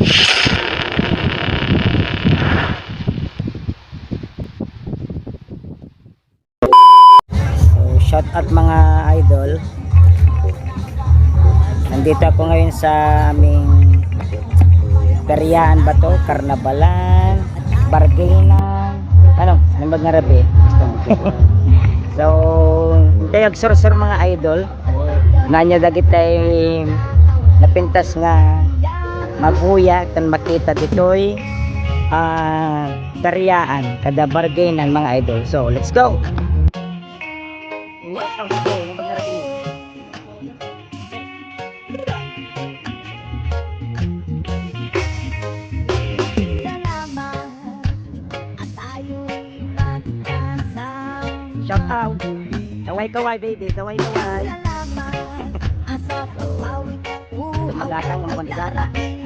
Shout out mga idol. Nandito ako ngayon sa aming Periaan ba to? Karnabalan, Bargaina, ano? Ano nga rabi? so, tayo agsor-sor mga idol. Nanya dagit tay napintas nga maguya kan makita ditoy ah Periaan kada bargainan mga idol. So, let's go. Shout out. Kaway-kaway baby. Magatang mga kondisara. Ang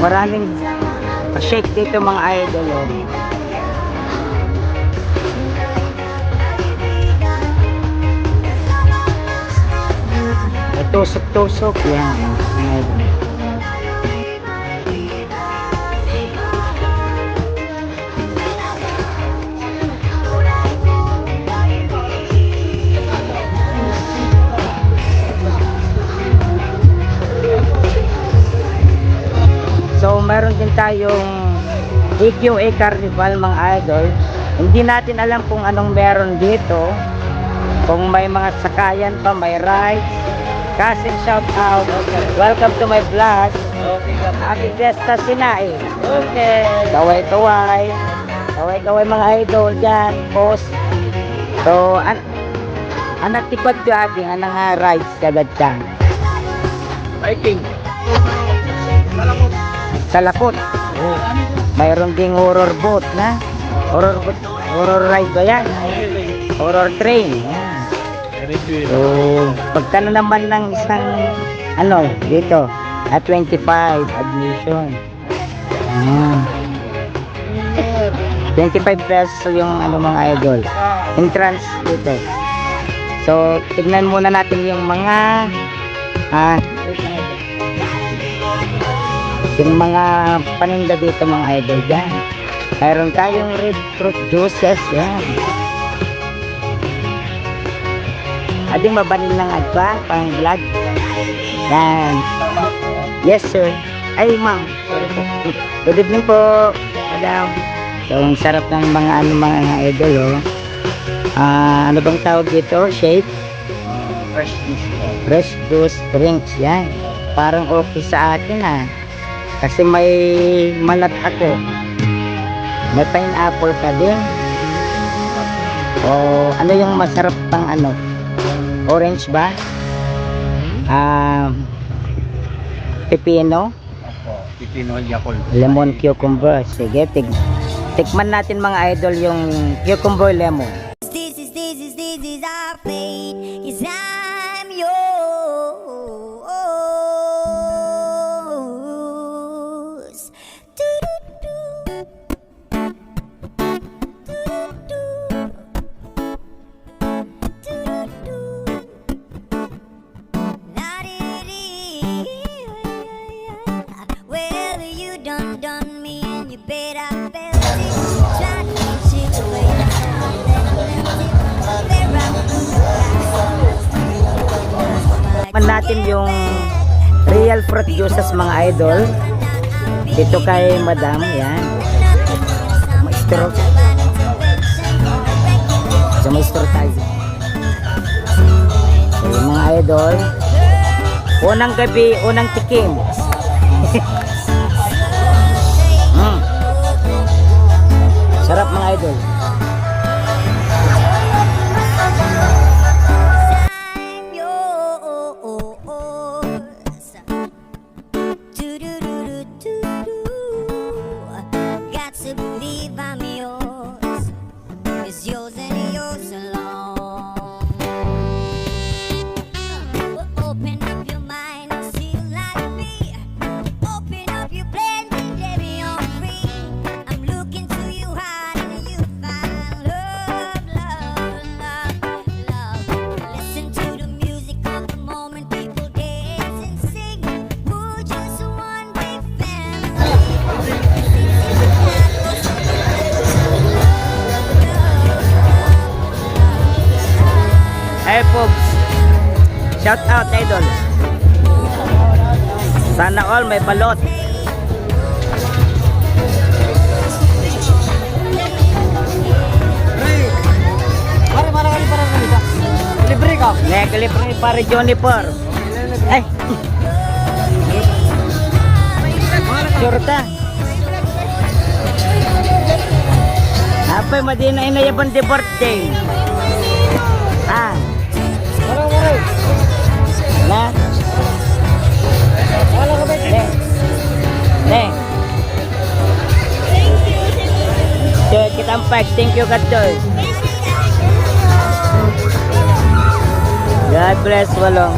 maraming shake dito mga idol. Oh. Tusok-tusok yan. mga. Meron din tayong EQA Carnival mga idol. Hindi natin alam kung anong meron dito. Kung may mga sakayan pa, may rides. Cousin shout out. Welcome to my vlog. Happy Fiesta Sinae. Okay. Kaway-kaway. Kaway-kaway mga idol dyan. Post. So, an anak tikot jogging, anang nga rides kagad dyan. Viking. Salakot. Mayroon ding horror boat na. Horror boat, horror ride ba yan? Horror train. Good. So, pagkano naman ng isang ano dito, at 25 admission. Ayan. 25 pesos yung ano mga idol. Entrance dito. So, tignan muna natin yung mga ah, yung mga paninda dito mga idol dyan. Mayroon tayong red fruit juices yan. Ading mabanil ng adwa, pang vlog. Yan. Yes sir. Ay ma'am. Good evening po. Madam. So, ang sarap ng mga ano mga idol oh. Ah, ano bang tawag dito? Shake? Fresh juice. Fresh juice drinks. Yan. Parang okay sa atin ah. Kasi may malat ako. May pineapple ka din. O ano yung masarap pang ano? Orange ba? Um, pipino. Pipino Yakult. lemon cucumber. Sige, tig tikman natin mga idol yung cucumber lemon. This is this is this is our fate. I Man natin yung real fruit juices mga idol. Dito kay Madam, yan. Maestro. Sa maestro tayo. So, yung mga idol, unang gabi, unang tikim. mm. Sarap mga idol. Shout out idol. Sana all may balot. Para para para. Libre ka. Nekali pa ni pare Johnny Por. Eh. Sure ta. Apa madina inayaban di birthday? Ah, Para para. Na. Wala ka ba? Ne. Ne. So, kita empat. Thank you Katoy. God bless walong.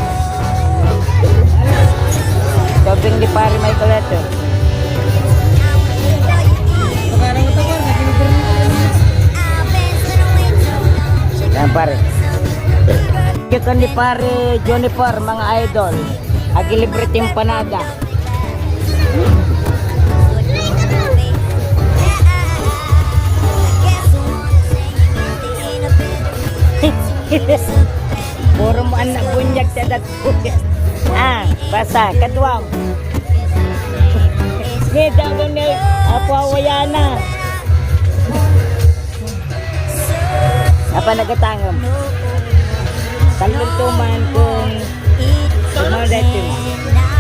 Tobing di pare Michael ito. Sekarang ito par nakikinig Yan pare. Kita ni pare Juniper mga idol. Agilibre timpanada. Puro mo anak bunyag sa dat Ah, basa, katuwang. Ni daw ni apawayana. Apa nagatangam? Talon tuman kung Ano dito?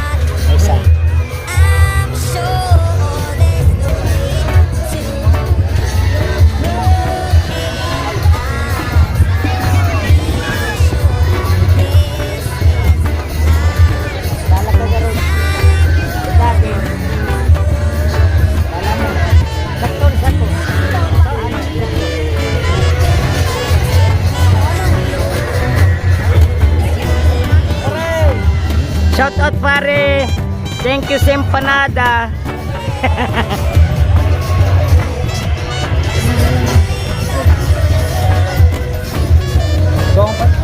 Shout out pare. Thank you Sempanada. Kung